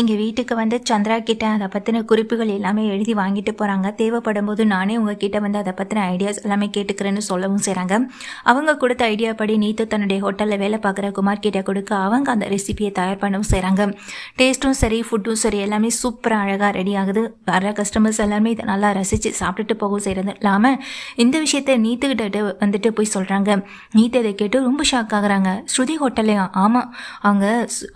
எங்கள் வீட்டுக்கு வந்து சந்திரா கிட்ட அதை பற்றின குறிப்புகள் எல்லாமே எழுதி வாங்கிட்டு போகிறாங்க தேவைப்படும் போது நானே உங்ககிட்ட வந்து அதை பற்றின ஐடியாஸ் எல்லாமே கேட்டுக்கிறேன்னு சொல்லவும் செய்கிறாங்க அவங்க கொடுத்த ஐடியா படி நீத்து தன்னுடைய ஹோட்டலில் வேலை பார்க்குற குமார் கிட்ட கொடுக்க அவங்க அந்த ரெசிபியை தயார் பண்ணவும் செய்கிறாங்க டேஸ்ட்டும் சரி ஃபுட்டும் சரி எல்லாமே சூப்பராக அழகாக ரெடி ஆகுது. வர கஸ்டமர்ஸ் எல்லாமே இதை நல்லா ரசித்து சாப்பிட்டுட்டு போகவும் செய்கிறது இல்லாமல் இந்த விஷயத்த நீத்துக்கிட்ட வந்துட்டு போய் சொல்கிறாங்க நீத்து இதை கேட்டு ரொம்ப ஷாக் ஆகுறாங்க. ஸ்ருதி ஹோட்டல்லையா ஆமாம் அவங்க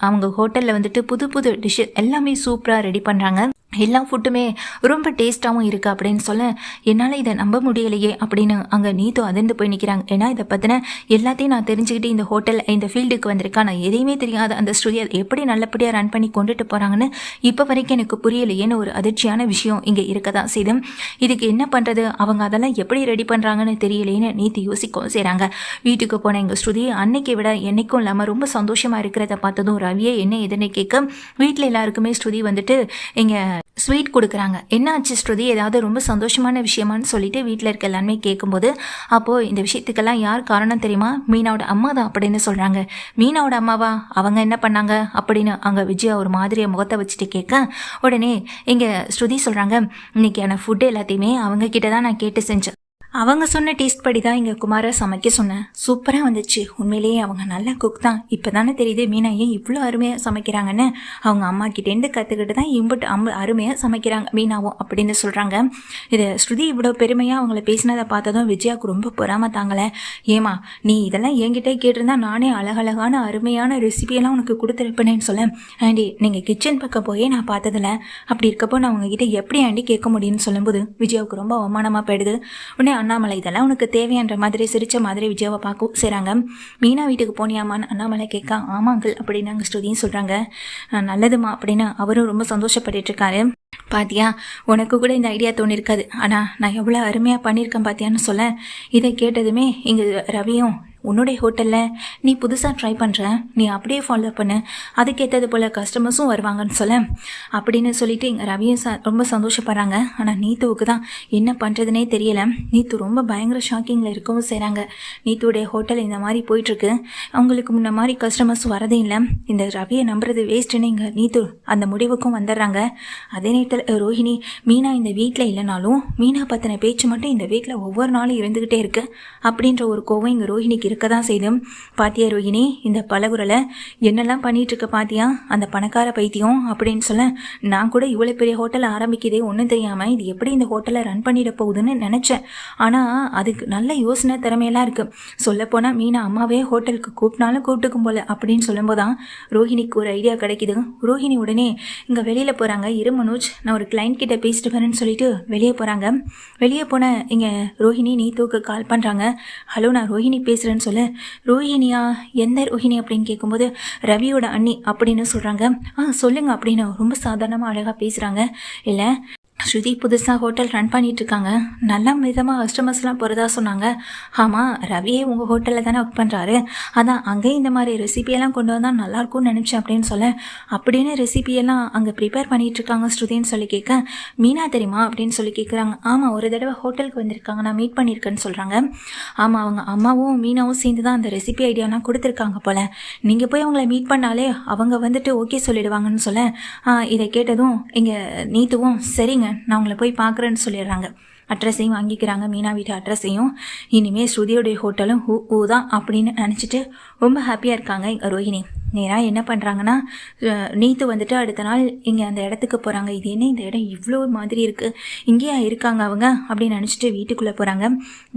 அவங்க ஹோட்டலில் வந்துட்டு புது புது டிஷ்ஷு எல்லாமே சூப்பராக ரெடி பண்ணுறாங்க எல்லா ஃபுட்டுமே ரொம்ப டேஸ்ட்டாகவும் இருக்குது அப்படின்னு சொல்ல என்னால் இதை நம்ப முடியலையே அப்படின்னு அங்கே நீத்தும் அதிர்ந்து போய் நிற்கிறாங்க ஏன்னா இதை பற்றின எல்லாத்தையும் நான் தெரிஞ்சுக்கிட்டு இந்த ஹோட்டல் இந்த ஃபீல்டுக்கு வந்திருக்கேன் நான் எதையுமே தெரியாத அந்த ஸ்டுடியோ எப்படி நல்லபடியாக ரன் பண்ணி கொண்டுட்டு போகிறாங்கன்னு இப்போ வரைக்கும் எனக்கு புரியலையேன்னு ஒரு அதிர்ச்சியான விஷயம் இங்கே இருக்க தான் செய்யுது இதுக்கு என்ன பண்ணுறது அவங்க அதெல்லாம் எப்படி ரெடி பண்ணுறாங்கன்னு தெரியலையேன்னு நீத்து யோசிக்கவும் செய்கிறாங்க வீட்டுக்கு போன எங்கள் ஸ்ருதி அன்னைக்கு விட என்னைக்கும் இல்லாமல் ரொம்ப சந்தோஷமாக இருக்கிறத பார்த்ததும் ரவியே என்ன எதுன்னு கேட்க வீட்டில் எல்லாருக்குமே ஸ்ருதி வந்துட்டு இங்கே ஸ்வீட் கொடுக்குறாங்க. என்ன ஆச்சு ஸ்ருதி? ஏதாவது ரொம்ப சந்தோஷமான விஷயமான்னு சொல்லிட்டு வீட்டில் இருக்க எல்லாருமே கேட்கும்போது அப்போது இந்த விஷயத்துக்கெல்லாம் யார் காரணம் தெரியுமா? மீனாவோட அம்மா தான் அப்படின்னு சொல்கிறாங்க மீனாவோட அம்மாவா? அவங்க என்ன பண்ணாங்க? அப்படின்னு அங்கே விஜயா ஒரு மாதிரியை முகத்தை வச்சுட்டு கேட்க உடனே இங்கே ஸ்ருதி சொல்கிறாங்க இன்னைக்கான ஃபுட்டு எல்லாத்தையுமே அவங்க கிட்ட தான் நான் கேட்டு செஞ்சேன். அவங்க சொன்ன டேஸ்ட் படி தான் இங்கே குமாரை சமைக்க சொன்னேன் சூப்பராக வந்துச்சு. உண்மையிலேயே அவங்க நல்ல குக் தான். இப்போ தானே தெரியுது மீனா ஏன் இவ்வளோ அருமையாக சமைக்கிறாங்கன்னு. அவங்க அம்மா கிட்டேருந்து கற்றுக்கிட்டு தான் இம்புட்டு அம்ப அருமையாக சமைக்கிறாங்க மீனாவும் அப்படின்னு சொல்கிறாங்க இது ஸ்ருதி இவ்வளோ பெருமையாக அவங்கள பேசினதை பார்த்ததும் விஜயாவுக்கு ரொம்ப பொறாம தாங்கலை. ஏமா நீ இதெல்லாம் என்கிட்ட கேட்டிருந்தா நானே அழகழகான அருமையான ரெசிபியெல்லாம் உனக்கு கொடுத்துருப்பேனேன்னு சொல்ல. ஆண்டி நீங்கள் கிச்சன் பக்கம் போயே நான் பார்த்ததில்ல. அப்படி இருக்கப்போ நான் உங்ககிட்ட எப்படி ஆண்டி கேட்க முடியும்னு சொல்லும்போது விஜயாவுக்கு ரொம்ப அவமானமாக போயிடுது. உடனே அண்ணாமலை இதெல்லாம் உனக்கு தேவையான்ற மாதிரி சிரித்த மாதிரி விஜயாவை பார்க்க செய்கிறாங்க மீனா வீட்டுக்கு போனியாமான்னு அண்ணாமலை கேட்க ஆமாங்கள் அப்படின்னு அங்கே ஸ்ருதியும் சொல்கிறாங்க நல்லதுமா அப்படின்னு அவரும் ரொம்ப சந்தோஷப்பட்டுட்டு இருக்காரு பாத்தியா உனக்கு கூட இந்த ஐடியா தோணிருக்காது. ஆனால் நான் எவ்வளோ அருமையாக பண்ணியிருக்கேன் பாத்தியான்னு சொல்ல. இதை கேட்டதுமே இங்கே ரவியும் உன்னுடைய ஹோட்டலில் நீ புதுசாக ட்ரை பண்ணுற நீ அப்படியே ஃபாலோ பண்ணு. அதுக்கேற்றது போல் கஸ்டமர்ஸும் வருவாங்கன்னு சொல்ல. அப்படின்னு சொல்லிட்டு இங்கே ரவியும் ச ரொம்ப சந்தோஷப்படுறாங்க. ஆனால் நீத்துவுக்கு தான் என்ன பண்ணுறதுனே தெரியலை. நீத்து ரொம்ப பயங்கர ஷாக்கிங்கில் இருக்கவும் செய்கிறாங்க நீத்துடைய ஹோட்டல் இந்த மாதிரி போயிட்டுருக்கு. அவங்களுக்கு முன்ன மாதிரி கஸ்டமர்ஸ் வரதே இல்லை. இந்த ரவியை நம்புறது வேஸ்ட்டுன்னு இங்கே நீத்து அந்த முடிவுக்கும் வந்துடுறாங்க. அதே நேரத்தில் ரோஹிணி மீனா இந்த வீட்டில் இல்லைனாலும் மீனா பற்றின பேச்சு மட்டும் இந்த வீட்டில் ஒவ்வொரு நாளும் இருந்துக்கிட்டே இருக்குது அப்படின்ற ஒரு கோவம் இங்கே ரோஹிணிக்கு இருக்க தான் செய்தும். பாத்தியா ரோஹினி இந்த பலகுரலை என்னெல்லாம் பண்ணிகிட்ருக்க இருக்க பாத்தியா? அந்த பணக்கார பைத்தியம் அப்படின்னு சொல்ல நான் கூட இவ்வளோ பெரிய ஹோட்டல் ஆரம்பிக்கிறதே ஒன்றும் தெரியாமல் இது எப்படி இந்த ஹோட்டலை ரன் பண்ணிட போகுதுன்னு நினச்சேன். ஆனால் அதுக்கு நல்ல யோசனை திறமையெல்லாம் இருக்குது சொல்லப்போனால் மீனா அம்மாவே ஹோட்டலுக்கு கூப்பிட்டாலும் கூப்பிட்டுக்கும் போல அப்படின்னு சொல்லும்போது தான் ரோஹிணிக்கு ஒரு ஐடியா கிடைக்குது. ரோஹிணி உடனே இங்கே வெளியில் போகிறாங்க இரு மனோஜ் நான் ஒரு கிளைண்ட் கிட்ட பேசிட்டு வரேன்னு சொல்லிட்டு வெளியே போகிறாங்க வெளியே போன இங்கே ரோஹிணி தூக்கு கால் பண்ணுறாங்க ஹலோ நான் ரோஹிணி பேசுகிறேன்னு சொல்ல ரோஹிணியா எந்த ரோஹிணி? அப்படின்னு கேட்கும்போது ரவியோட அண்ணி அப்படின்னு சொல்கிறாங்க ஆ சொல்லுங்க அப்படின்னு ரொம்ப சாதாரணமாக அழகாக பேசுகிறாங்க இல்லை ஸ்ருதி புதுசாக ஹோட்டல் ரன் பண்ணிட்டு இருக்காங்க நல்ல விதமாக கஸ்டமர்ஸ்லாம் போகிறதா சொன்னாங்க. ஆமாம் ரவியே உங்கள் ஹோட்டலில் தானே ஒர்க் பண்ணுறாரு அதான் அங்கேயும் இந்த மாதிரி ரெசிபியெல்லாம் கொண்டு வந்தால் நல்லாயிருக்கும்னு நினச்சேன் அப்படின்னு சொல்ல அப்படின்னு ரெசிபியெல்லாம் அங்கே ப்ரிப்பேர் பண்ணிட்டு இருக்காங்க ஸ்ருதின்னு சொல்லி கேட்க மீனா தெரியுமா அப்படின்னு சொல்லி கேட்குறாங்க. ஆமாம் ஒரு தடவை ஹோட்டலுக்கு வந்திருக்காங்க நான் மீட் பண்ணியிருக்கேன்னு சொல்கிறாங்க ஆமாம் அவங்க அம்மாவும் மீனாவும் சேர்ந்து தான் அந்த ரெசிபி ஐடியாலாம் கொடுத்துருக்காங்க போல். நீங்கள் போய் அவங்கள மீட் பண்ணாலே அவங்க வந்துட்டு ஓகே சொல்லிடுவாங்கன்னு சொல்ல இதை கேட்டதும் இங்கே நீத்துவும் சரிங்க நான் உங்களை போய் பார்க்குறேன்னு சொல்லிடுறாங்க. அட்ரஸையும் வாங்கிக்கிறாங்க. மீனா வீட்டு அட்ரஸையும். இனிமேல் ஸ்ருதியோடைய ஹோட்டலும் ஹூ ஊ தான் அப்படின்னு நினச்சிட்டு ரொம்ப ஹாப்பியாக இருக்காங்க எங்கள் ரோஹிணி. நேராக என்ன பண்ணுறாங்கன்னா நீத்து வந்துட்டு அடுத்த நாள் இங்கே அந்த இடத்துக்கு போகிறாங்க இது என்ன இந்த இடம் இவ்வளோ மாதிரி இருக்குது இங்கேயா இருக்காங்க அவங்க? அப்படின்னு நினச்சிட்டு வீட்டுக்குள்ளே போகிறாங்க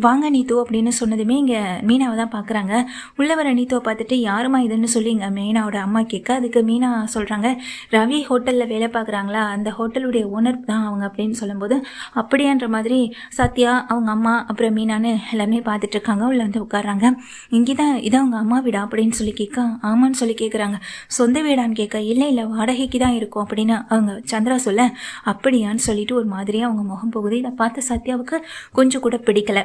வாங்க நீத்து அப்படின்னு சொன்னதுமே இங்கே மீனாவை தான் பார்க்குறாங்க உள்ளே வர நீத்துவை பார்த்துட்டு யாருமா இதுன்னு சொல்லி இங்கே மீனாவோட அம்மா கேட்க அதுக்கு மீனா சொல்கிறாங்க ரவி ஹோட்டலில் வேலை பார்க்குறாங்களா அந்த ஹோட்டலுடைய ஓனர் தான் அவங்க அப்படின்னு சொல்லும்போது அப்படியான்ற மாதிரி சத்யா அவங்க அம்மா அப்புறம் மீனான்னு எல்லாமே பார்த்துட்டு இருக்காங்க. வந்து உட்காடுறாங்க இங்கே தான் இதான் அவங்க அம்மா வீடா? அப்படின்னு சொல்லி கேட்க ஆமான்னு சொல்லி கேட்குறாங்க சொந்த வீடான்னு கேட்க இல்லை இல்லை வாடகைக்கு தான் இருக்கும் அப்படின்னு அவங்க சந்திரா சொல்ல அப்படியான்னு சொல்லிட்டு ஒரு மாதிரியாக அவங்க முகம் போகுது. இதை பார்த்த சத்யாவுக்கு கொஞ்சம் கூட பிடிக்கல.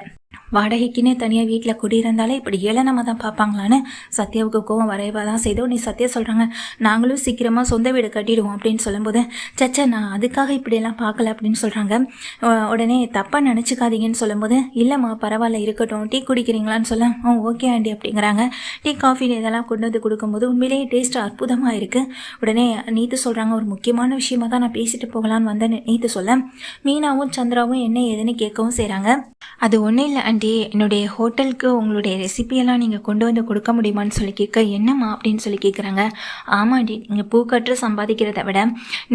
வாடகைக்குன்னே தனியாக வீட்டில் குடியிருந்தாலே இப்படி ஏளனமாக தான் பார்ப்பாங்களான்னு சத்யாவுக்கு கோவம் வரைவா தான் செய்தோ நீ சத்யா சொல்கிறாங்க நாங்களும் சீக்கிரமாக சொந்த வீடு கட்டிடுவோம் அப்படின்னு சொல்லும்போது சச்சா நான் அதுக்காக இப்படியெல்லாம் பார்க்கல அப்படின்னு சொல்கிறாங்க உடனே தப்பாக நினச்சிக்காதீங்கன்னு சொல்லும்போது இல்லைம்மா பரவாயில்ல இருக்கட்டும் டீ குடிக்கிறீங்களான்னு சொல்ல ஆ ஓகே ஆண்டி அப்படிங்கிறாங்க. டீ காஃபி இதெல்லாம் கொண்டு வந்து கொடுக்கும்போது உண்மையிலேயே டேஸ்ட் அற்புதமாக இருக்குது உடனே நீத்து சொல்கிறாங்க ஒரு முக்கியமான விஷயமா தான் நான் பேசிட்டு போகலான்னு வந்தேன் நீத்து சொல்ல. மீனாவும் சந்திராவும் என்ன ஏதுன்னு கேட்கவும் செய்கிறாங்க அது ஒன்றும் இல்லை ஆண்டி என்னுடைய ஹோட்டலுக்கு உங்களுடைய ரெசிபியெல்லாம் நீங்கள் கொண்டு வந்து கொடுக்க முடியுமான்னு சொல்லி கேட்க என்னம்மா? அப்படின்னு சொல்லி கேட்குறாங்க. ஆமாம் ஆண்டி நீங்கள் பூக்கற்று சம்பாதிக்கிறத விட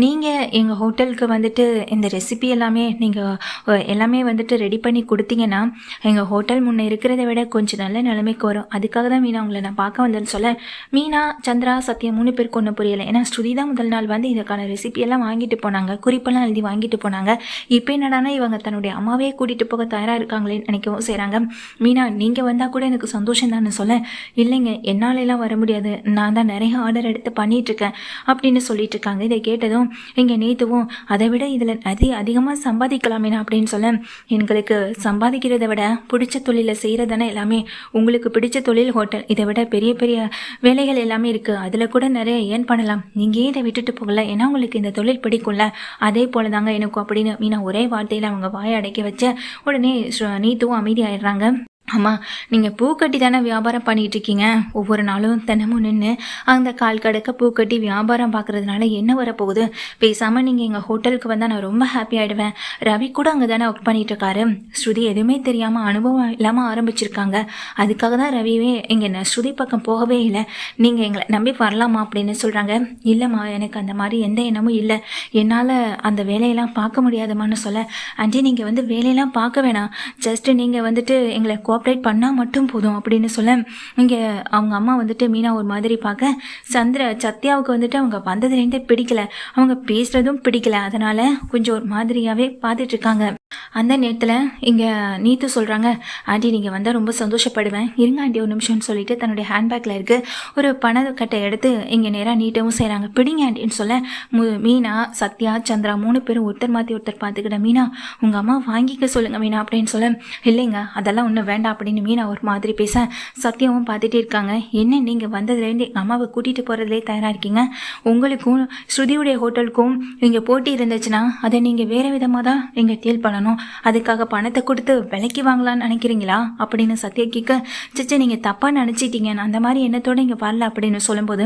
நீங்கள் எங்கள் ஹோட்டலுக்கு வந்துட்டு இந்த ரெசிபி எல்லாமே நீங்கள் எல்லாமே வந்துட்டு ரெடி பண்ணி கொடுத்தீங்கன்னா எங்கள் ஹோட்டல் முன்னே இருக்கிறத விட கொஞ்சம் நல்ல நிலைமைக்கு வரும். அதுக்காக தான் மீனா உங்களை நான் பார்க்க வந்தேன்னு சொல்ல மீனா சந்திரா சத்யா மூணு பேருக்கு ஒன்றும் புரியலை. ஏன்னா ஸ்ருதி தான் முதல் நாள் வந்து இதுக்கான ரெசிபியெல்லாம் வாங்கிட்டு போனாங்க. குறிப்பெல்லாம் எழுதி வாங்கிட்டு போனாங்க. இப்போ என்னடானா இவங்க தன்னுடைய அம்மாவே கூட்டிகிட்டு போக தயாராக இருக்காங்களேன்னு நினைக்கவும் செய்கிறாங்க மீனா நீங்கள் வந்தால் கூட எனக்கு சந்தோஷம் தானே சொல்ல? இல்லைங்க என்னாலெல்லாம் வர முடியாது. நான் தான் நிறைய ஆர்டர் எடுத்து பண்ணிகிட்ருக்கேன் அப்படின்னு சொல்லிட்டு இருக்காங்க. இதை கேட்டதும் இங்கே நேத்துவும் அதை விட இதில் அதிக அதிகமாக சம்பாதிக்கலாமேனா அப்படின்னு சொல்ல எங்களுக்கு சம்பாதிக்கிறத விட பிடிச்ச தொழிலை செய்கிறதானே எல்லாமே. உங்களுக்கு பிடிச்ச தொழில் ஹோட்டல். இதை விட பெரிய பெரிய வேலைகள் எல்லாமே இருக்குது அதில் கூட நிறைய ஏர்ன் பண்ணலாம். நீங்கள் இதை விட்டுட்டு போகல? ஏன்னா உங்களுக்கு இந்த தொழில் பிடிக்கும்ல. அதே போல தாங்க எனக்கும் அப்படின்னு மீனா ஒரே வார்த்தையில் அவங்க வாயை அடைக்க வச்ச உடனே நீத்துவும் அமைதியாயிடுறாங்க. ஆமாம் நீங்கள் பூக்கட்டி தானே வியாபாரம் பண்ணிகிட்டு இருக்கீங்க? ஒவ்வொரு நாளும் தினமும் நின்று அந்த கால் கடக்க பூக்கட்டி வியாபாரம் பார்க்குறதுனால என்ன வரப்போகுது? பேசாமல் நீங்கள் எங்கள் ஹோட்டலுக்கு வந்தால் நான் ரொம்ப ஹாப்பி ஆகிடுவேன் ரவி கூட அங்கே தானே ஒர்க் பண்ணிகிட்டு இருக்காரு. ஸ்ருதி எதுவுமே தெரியாமல் அனுபவம் இல்லாமல் ஆரம்பிச்சிருக்காங்க. அதுக்காக தான் ரவியே இங்கே நான் ஸ்ருதி பக்கம் போகவே இல்லை. நீங்கள் எங்களை நம்பி வரலாமா அப்படின்னு சொல்கிறாங்க இல்லைம்மா எனக்கு அந்த மாதிரி எந்த எண்ணமும் இல்லை. என்னால் அந்த வேலையெல்லாம் பார்க்க முடியாதம்மான்னு சொல்ல. அஞ்சி நீங்கள் வந்து வேலையெல்லாம் பார்க்க வேணாம். ஜஸ்ட்டு நீங்கள் வந்துட்டு எங்களை கோஆப்ரேட் பண்ணால் மட்டும் போதும் அப்படின்னு சொல்ல இங்கே அவங்க அம்மா வந்துட்டு மீனா ஒரு மாதிரி பார்க்க சந்திர சத்யாவுக்கு வந்துட்டு அவங்க வந்ததுலேருந்தே பிடிக்கல. அவங்க பேசுகிறதும் பிடிக்கல. அதனால் கொஞ்சம் ஒரு மாதிரியாகவே பார்த்துட்டு இருக்காங்க. அந்த நேரத்தில் இங்கே நீத்து சொல்கிறாங்க ஆண்டி நீங்கள் வந்தால் ரொம்ப சந்தோஷப்படுவேன். இருங்க ஆண்டி ஒரு நிமிஷம்னு சொல்லிட்டு தன்னுடைய ஹேண்ட்பேக்கில் இருக்கு. ஒரு பணக்கட்டை எடுத்து இங்கே நேராக நீட்டவும் செய்கிறாங்க பிடிங்க ஆண்டின்னு சொல்ல மு மீனா சத்யா சந்திரா மூணு பேரும் ஒருத்தர் மாற்றி ஒருத்தர் பார்த்துக்கிட்ட மீனா உங்கள் அம்மா வாங்கிக்க சொல்லுங்கள் மீனா அப்படின்னு சொல்ல இல்லைங்க அதெல்லாம் ஒன்றும் வேண்டாம். அப்படின்னு மீனா ஒரு மாதிரி பேச சத்யாவும் பார்த்துட்டே இருக்காங்க. என்ன நீங்கள் வந்ததுலேருந்து எங்கள் அம்மாவை கூட்டிகிட்டு போகிறதுலே தயாராக இருக்கீங்க? உங்களுக்கும் ஸ்ருதியுடைய ஹோட்டலுக்கும் இங்கே போட்டி இருந்துச்சுன்னா அதை நீங்கள் வேறு விதமாக தான் நீங்கள் டீல் பண்ணணும். அதுக்காக பணத்தை கொடுத்து விலைக்கு வாங்கலாம்னு நினைக்கிறீங்களா? அப்படின்னு சத்யா கேட்க சிச்சை நீங்கள் தப்பாக நினச்சிட்டீங்க. அந்த மாதிரி எண்ணத்தோடு இங்கே வரல அப்படின்னு சொல்லும்போது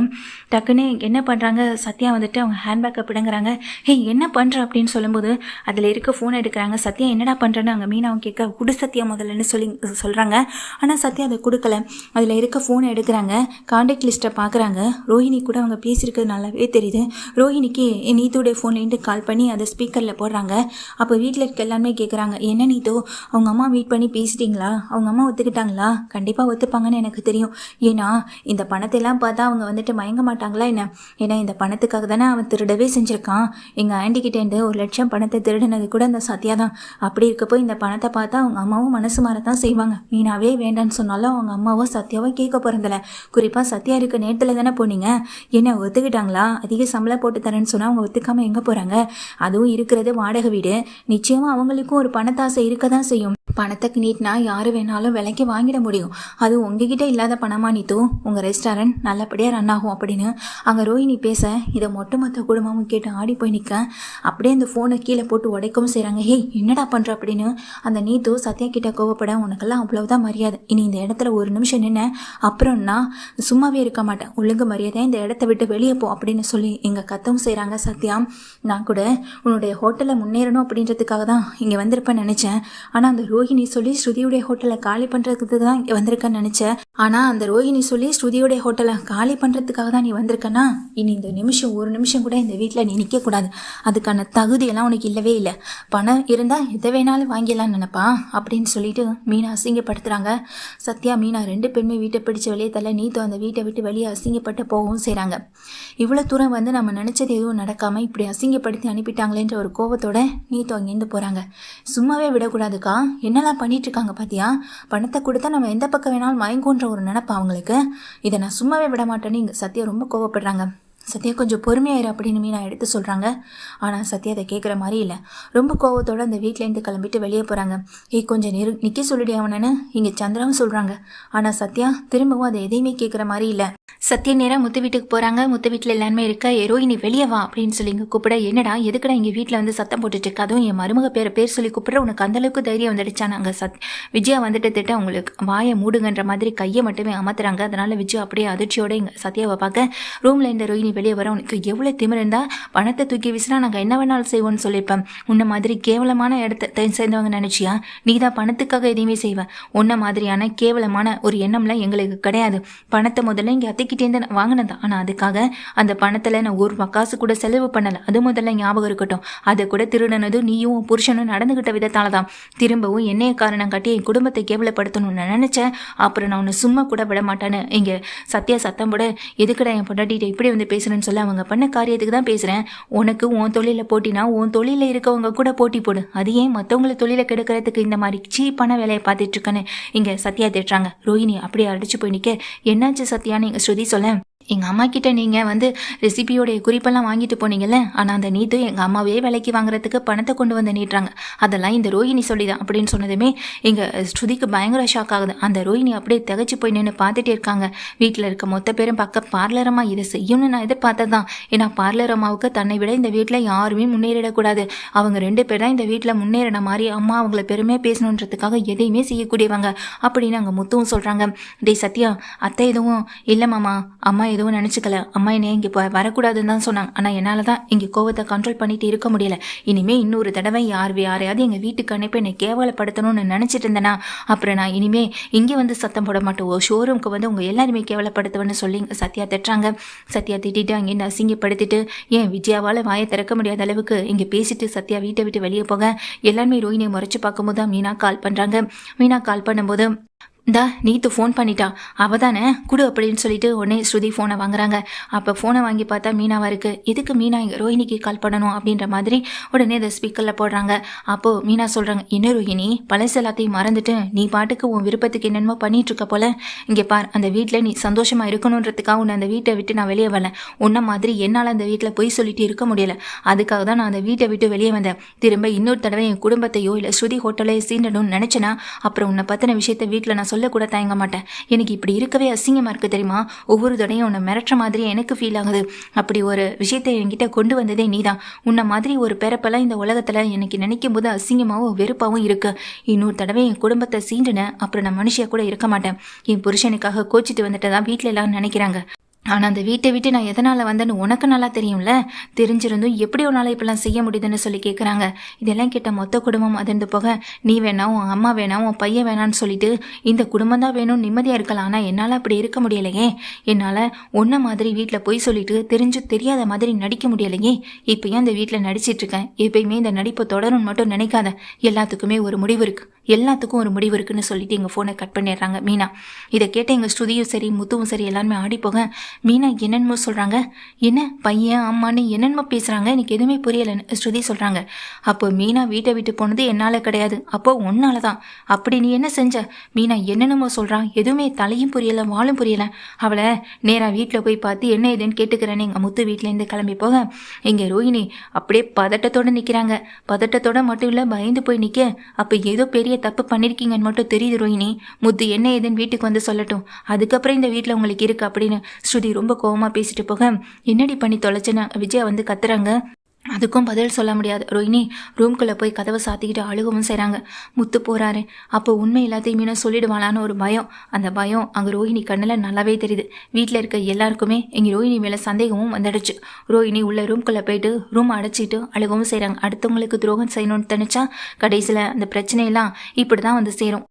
டக்குன்னு என்ன பண்ணுறாங்க சத்யா வந்துட்டு அவங்க ஹேண்ட்பேக்கை பிடுங்குறாங்க. ஹே என்ன பண்ணுற அப்படின்னு சொல்லும்போது அதில் இருக்க ஃபோன் எடுக்கிறாங்க. சத்யா என்னடா பண்ணுறேன்னு அங்கே மீனாவும் கேட்க குடு சத்யா முதல்லன்னு சொல்லி சொல்கிறாங்க ஆனால் சத்யா அதை கொடுக்கல. அதில் இருக்க ஃபோனை எடுக்கிறாங்க. காண்டாக்ட் லிஸ்ட்டை பார்க்குறாங்க ரோஹிணி கூட அவங்க பேசியிருக்கிறது நல்லாவே தெரியுது. ரோஹிணிக்கு நீத்துடைய ஃபோன்லேருந்து கால் பண்ணி அதை ஸ்பீக்கரில் போடுறாங்க. அப்போ வீட்டில் இருக்க எல்லாமே கேட்குறாங்க என்ன நீத்தோ? அவங்க அம்மா மீட் பண்ணி பேசிட்டீங்களா? அவங்க அம்மா ஒத்துக்கிட்டாங்களா? கண்டிப்பாக ஒத்துப்பாங்கன்னு எனக்கு தெரியும். ஏன்னா இந்த பணத்தை எல்லாம் பார்த்தா அவங்க வந்துட்டு மயங்க மாட்டாங்களா என்ன? ஏன்னா இந்த பணத்துக்காக தானே அவன் திருடவே செஞ்சுருக்கான். எங்கள் ஆண்டிக்கிட்டேருந்து ஒரு லட்சம் பணத்தை திருடினது கூட அந்த சத்யா தான். அப்படி இருக்கப்போ இந்த பணத்தை பார்த்தா அவங்க அம்மாவும் மனசு மாறத்தான் செய்வாங்க. மீனாவே வேண்டான்னு சொன்னாலும் அவங்க அம்மாவும் சத்யாவும் கேட்க பிறந்தல குறிப்பாக சத்யா இருக்க நேரத்தில் தானே போனீங்க? என்ன ஒத்துக்கிட்டாங்களா? அதிக சம்பளம் போட்டு தரேன்னு சொன்னால் அவங்க ஒத்துக்காம எங்கே போகிறாங்க அதுவும் இருக்கிறது வாடகை வீடு. நிச்சயமாக அவங்களுக்கும் ஒரு பணத்தாசை இருக்க தான் செய்யும். பணத்தை நீட்னா யார் வேணாலும் விலைக்கு வாங்கிட முடியும். அது உங்ககிட்ட இல்லாத பணமா நீத்தோ உங்கள் ரெஸ்டாரண்ட் நல்லபடியாக ரன் ஆகும் அப்படின்னு. அங்கே ரோஹினி பேச இதை மொட்டமொத்த குடும்பமும் கேட்டு ஆடி போய் நிற்க அப்படியே அந்த ஃபோனை கீழே போட்டு உடைக்கவும் செய்கிறாங்க ஏய் என்னடா பண்ணுற அப்படின்னு. அந்த நீத்து சத்யா கிட்ட கோவப்பட உனக்கெல்லாம் அவ்வளவுதான் மரியாதை. இனி இந்த இடத்துல ஒரு நிமிஷம் நின்று அப்புறம் நான் சும்மாவே இருக்க மாட்டேன். ஒழுங்கு மரியாதை இந்த இடத்த விட்டு வெளியே போ அப்படின்னு சொல்லி எங்கள் கத்தவும் செய்கிறாங்க சத்யா. நான் கூட உன்னுடைய ஹோட்டலில் முன்னேறணும் அப்படின்றதுக்காக தான் இங்கே வந்திருப்பேன் நினச்சேன். ஆனால் அந்த ரோஹிணி சொல்லி ஸ்ருதியுடைய ஹோட்டலை காலி பண்ணுறதுக்கு தான் இங்கே வந்திருக்கேன்னு நினச்சேன். ஆனால் அந்த ரோஹிணி சொல்லி ஸ்ருதியுடைய ஹோட்டலை காலி பண்ணுறதுக்காக தான் நீ வந்திருக்கனா இனி இந்த நிமிஷம் ஒரு நிமிஷம் கூட இந்த வீட்டில் நீ நிற்கக்கூடாது அதுக்கான தகுதியெல்லாம் உனக்கு இல்லவே இல்லை. பணம் இருந்தால் எதை வேணாலும் வாங்கிடலாம்னு நினைப்பா அப்படின்னு சொல்லிட்டு மீனா அசிங்கப்படுத்துகிறாங்க சத்யா மீனா ரெண்டு பேருமே வீட்டை பிடிச்சி வெளியே தள்ள நீத்தோ அந்த வீட்டை விட்டு வெளியே அசிங்கப்பட்டு போகவும் செய்கிறாங்க இவ்வளோ தூரம் வந்து நம்ம நினச்சது எதுவும் நடக்காமல் இப்படி அசிங்கப்படுத்தி அனுப்பிட்டாங்களேன்ற ஒரு கோபத்தோட நீத்தோ அங்கேருந்து போகிறாங்க சும்மாவே விடக்கூடாதுக்கா? என்னெல்லாம் பண்ணிட்டு இருக்காங்க பணத்தை கொடுத்தா நம்ம எந்த பக்கம் வேணாலும் மயங்குன்ற ஒரு நினப்பு அவங்களுக்கு. இதை நான் சும்மாவே விட மாட்டேன்னு இங்கே சத்யா ரொம்ப கோவப்படுறாங்க சத்யா கொஞ்சம் பொறுமையாயிரு அப்படின்னு மீனா எடுத்து சொல்கிறாங்க ஆனால் சத்யா அதை கேட்குற மாதிரி இல்லை. ரொம்ப கோவத்தோடு அந்த வீட்டிலேருந்து கிளம்பிட்டு வெளியே போகிறாங்க ஏய் கொஞ்சம் நெரு நிற்க சொல்லிடி அவனன்னு இங்கே சந்திராவும் சொல்கிறாங்க ஆனால் சத்யா திரும்பவும் அதை எதையுமே கேட்குற மாதிரி இல்லை. சத்யா நேராக முத்து வீட்டுக்கு போகிறாங்க முத்து வீட்டில் எல்லாருமே இருக்க? ஹெரோயினி வெளியே வா அப்படின்னு சொல்லி இங்கே கூப்பிட. என்னடா எதுக்குடா இங்கே வீட்டில் வந்து சத்தம் போட்டுட்டு இருக்கு அதுவும் என் மருமக பேரை பேர் சொல்லி கூப்பிட உனக்கு அந்தளவுக்கு தைரியம் வந்துடுச்சா? நாங்கள் சத் விஜயா வந்துட்டு திட்ட உங்களுக்கு வாயை மூடுங்கன்ற மாதிரி கையை மட்டுமே அமர்த்துறாங்க அதனால விஜயா அப்படியே அதிர்ச்சியோட இங்கே சத்யாவை பார்க்க ரூமில் இந்த ரோஹினி வெளியே வர. உனக்கு எவ்வளோ திமிர் பணத்தை தூக்கி வீசினா நாங்கள் என்ன வேணாலும் செய்வோம்னு சொல்லியிருப்பேன். உன்ன மாதிரி கேவலமான இடத்த சேர்ந்தவங்க நினச்சியா? நீ தான் பணத்துக்காக எதையுமே செய்வ. உன்ன மாதிரியான கேவலமான ஒரு எண்ணம்லாம் எங்களுக்கு கிடையாது. பணத்தை முதல்ல இங்கே அத்தைக்கிட்டேருந்து நான் வாங்கினது ஆனால் அதுக்காக அந்த பணத்தில் நான் ஒரு காசு கூட செலவு பண்ணலை. அது முதல்ல ஞாபகம் இருக்கட்டும். அதை கூட திருடனதும் நீயும் புருஷனும் நடந்துக்கிட்ட விதத்தால தான். திரும்பவும் என்னைய காரணம் காட்டி என் குடும்பத்தை கேவலப்படுத்தணும்னு நினச்சேன். அப்புறம் நான் உன்னை சும்மா கூட விட மாட்டேன்னு இங்கே சத்தியா சத்தம் போட எதுக்கடா என் பொண்டாட்டிகிட்ட இப்படி வந்து பேசுறேன்னு சொல்ல. அவங்க பண்ண காரியத்துக்கு தான் பேசுகிறேன் உனக்கு உன் தொழிலில் போட்டினா உன் தொழிலில் இருக்கவங்க கூட போட்டி போடு. அது ஏன் மற்றவங்கள தொழிலை கெடுக்கிறதுக்கு இந்த மாதிரி சீப்பான வேலையை பார்த்துட்டு இருக்கேன்னு இங்கே சத்யா திட்டுறாங்க ரோஹிணி அப்படியே அடிச்சு போய் நிற்க என்னாச்சு சத்யான்னு ஸ்ருதி சொல்ல எங்கள் அம்மா கிட்ட நீங்கள் வந்து ரெசிபியோடைய குறிப்பெல்லாம் வாங்கிட்டு போனீங்கல்ல? ஆனால் அந்த நீத்து எங்கள் அம்மாவே விலைக்கு வாங்குறதுக்கு பணத்தை கொண்டு வந்து நீட்டுறாங்க. அதெல்லாம் இந்த ரோஹிணி சொல்லிதான் அப்படின்னு சொன்னதுமே எங்கள் ஸ்ருதிக்கு பயங்கர ஷாக் ஆகுது. அந்த ரோஹிணி அப்படியே திகச்சு போய் நின்று பார்த்துட்டே இருக்காங்க. வீட்டில் இருக்க மொத்த பேரும் பார்க்க பார்லர் அம்மா இதை செய்யணும்னு நான் எதிர்பார்த்தது தான் ஏன்னா பார்லர் அம்மாவுக்கு தன்னை விட இந்த வீட்டில் யாருமே முன்னேறிடக்கூடாது. அவங்க ரெண்டு பேர் தான் இந்த வீட்டில் முன்னேறின மாதிரி அம்மா அவங்கள பெருமையாக பேசணுன்றதுக்காக எதையுமே செய்யக்கூடியவங்க. அப்படின்னு அங்கே முத்துவும் சொல்கிறாங்க டேய் சத்யா அத்தை எதுவும் இல்லை மாமா அம்மா எதுவும் நினச்சிக்கல. அம்மா என்னை இங்கே வரக்கூடாதுன்னு தான் சொன்னாங்க. ஆனால் என்னால் தான் இங்கே கோவத்தை கண்ட்ரோல் பண்ணிட்டு இருக்க முடியல. இனிமேல் இன்னொரு தடவை யார் யாரையாவது எங்கள் வீட்டுக்கு அனுப்பி என்னை கேவலப்படுத்தணும்னு நினச்சிட்டு இருந்தேனா? அப்புறம் நான் இனிமே இங்கே வந்து சத்தம் போட மாட்டோம் ஷோரூம்க்கு வந்து உங்கள் எல்லாருமே கேவலப்படுத்துவேன்னு சொல்லி சத்யா திட்டுறாங்க. சத்யா திட்டிட்டு அங்கேருந்து அசிங்கப்படுத்திட்டு ஏன் விஜயாவால் வாயை திறக்க முடியாத அளவுக்கு இங்கே பேசிட்டு சத்யா வீட்டை விட்டு வெளியே போக எல்லாருமே ரோஹினியை முறைச்சி பார்க்கும்போது தான் மீனா கால் பண்ணுறாங்க மீனா கால் பண்ணும்போது இந்தா நீத்து ஃபோன் பண்ணிட்டா. அவ தானே குடு அப்படின்னு சொல்லிட்டு உடனே ஸ்ருதி ஃபோனை வாங்குறாங்க. அப்போ ஃபோனை வாங்கி பார்த்தா மீனாவாக இருக்குது எதுக்கு மீனா இங்கே ரோஹினிக்கு கால் பண்ணணும்? அப்படின்ற மாதிரி உடனே அதை ஸ்பீக்கரில் போடுறாங்க. அப்போது மீனா சொல்கிறாங்க என்ன ரோஹினி பழசு எல்லாத்தையும் மறந்துட்டு நீ பாட்டுக்கு உன் விருப்பத்துக்கு என்னென்னமோ பண்ணிகிட்ருக்க இருக்க போல. இங்கே பார் அந்த வீட்டில் நீ சந்தோஷமாக இருக்கணுன்றதுக்காக உன்னை அந்த வீட்டை விட்டு நான் வெளியே வரல. உன்ன மாதிரி என்னால் அந்த வீட்டில் போய் சொல்லிட்டு இருக்க முடியல. அதுக்காக தான் நான் அந்த வீட்டை விட்டு வெளியே வந்தேன். திரும்ப இன்னொரு தடவை என் குடும்பத்தையோ இல்லை ஸ்ருதி ஹோட்டலையோ சீண்டணும்னு நினச்சேன்னா அப்புறம் உன்னை பற்றின விஷயத்த வீட்டில் நான் சொல்லக்கூட தயங்க மாட்டேன். எனக்கு இப்படி இருக்கவே அசிங்கமாக இருக்குது தெரியுமா? ஒவ்வொரு தடையும் உன்னை மிரட்டுற மாதிரி எனக்கு ஃபீல் ஆகுது. அப்படி ஒரு விஷயத்தை என்கிட்ட கொண்டு வந்ததே நீதான். உன்னை மாதிரி ஒரு பிறப்பெல்லாம் இந்த உலகத்தில் எனக்கு நினைக்கும் போது அசிங்கமாகவும் வெறுப்பாகவும் இருக்கு. இன்னொரு தடவை என் குடும்பத்தை சீண்டுன அப்புறம் நான் மனுஷியாக கூட இருக்க மாட்டேன். என் புருஷனுக்காக கோச்சிட்டு வந்துட்டு தான் வீட்டில் எல்லாம் நினைக்கிறாங்க. ஆனால் அந்த வீட்டை விட்டு நான் எதனால் வந்தேன்னு உனக்கு நல்லா தெரியும்ல? தெரிஞ்சிருந்தும் எப்படி உன்னால் இப்படிலாம் செய்ய முடியுதுன்னு சொல்லி கேட்குறாங்க இதெல்லாம் கேட்ட மொத்த குடும்பம் அதிர்ந்து போக நீ வேணாம் உன் அம்மா வேணாம் உன் பையன் வேணான்னு சொல்லிட்டு இந்த குடும்பம் தான் வேணும் நிம்மதியாக இருக்கலாம். ஆனால் என்னால் அப்படி இருக்க முடியலையே. என்னால் ஒன்றை மாதிரி வீட்டில் போய் சொல்லிட்டு தெரிஞ்சு தெரியாத மாதிரி நடிக்க முடியலையே. இப்போயும் அந்த வீட்டில் நடிச்சிட்டு இருக்கேன். எப்பயுமே இந்த நடிப்பை தொடரும்னு மட்டும் நினைக்காத. எல்லாத்துக்குமே ஒரு முடிவு இருக்குது எல்லாத்துக்கும் ஒரு முடிவு இருக்குன்னு சொல்லிட்டு எங்கள் ஃபோனை கட் பண்ணிடுறாங்க. மீனா இதை கேட்ட எங்கள் ஸ்ருதியும் சரி முத்துவும் சரி எல்லாருமே ஆடி போக மீனா என்னென்னமோ சொல்கிறாங்க என்ன பையன் அம்மான்னு என்னென்னமோ பேசுகிறாங்க எனக்கு எதுவுமே புரியலைன்னு ஸ்ருதி சொல்கிறாங்க அப்போ மீனா வீட்டை விட்டு போனது என்னால் கிடையாது. அப்போ உன்னால தான் அப்படி நீ என்ன செஞ்ச? மீனா என்னென்னமோ சொல்கிறான் எதுவுமே தலையும் புரியலை வாழும் புரியலை. அவளை நேராக வீட்டில் போய் பார்த்து என்ன ஏதுன்னு கேட்டுக்கிறேன்னு எங்கள் முத்து வீட்டிலேருந்து கிளம்பி போக எங்கள் ரோஹிணி அப்படியே பதட்டத்தோடு நிற்கிறாங்க பதட்டத்தோட மட்டும் இல்லை பயந்து போய் நிற்க அப்போ ஏதோ பெரிய தப்பு பண்ணியிருக்கீங்கன்னு மட்டும் தெரியுது ரோஹினி முத்து என்ன ஏதுன்னு வீட்டுக்கு வந்து சொல்லட்டும். அதுக்கப்புறம் இந்த வீட்டில் உங்களுக்கு இருக்கு அப்படின்னு ஸ்ருதி ரொம்ப கோவமாக பேசிட்டு போக. என்னடி பண்ணி தொலைச்சுன்னு? விஜயா வந்து கத்துறாங்க. அதுக்கும் பதில் சொல்ல முடியாது. ரோஹினி ரூம்குள்ளே போய் கதவை சாத்திக்கிட்டு அழுகவும் செய்கிறாங்க முத்து போகிறாரு அப்போ உண்மை எல்லாத்தையுமே சொல்லிடுவாளான்னு ஒரு பயம். அந்த பயம் அங்கே ரோஹிணி கண்ணில் நல்லாவே தெரியுது. வீட்டில் இருக்க எல்லாருக்குமே எங்கள் ரோஹினி மேலே சந்தேகமும் வந்துடுச்சு. ரோஹினி உள்ள ரூம்குள்ளே போயிட்டு ரூம் அடைச்சிட்டு அழுகவும் செய்கிறாங்க அடுத்தவங்களுக்கு துரோகம் செய்யணும்னு நினச்சா கடைசியில் அந்த பிரச்சனையெல்லாம் இப்படி தான் வந்து சேரும்.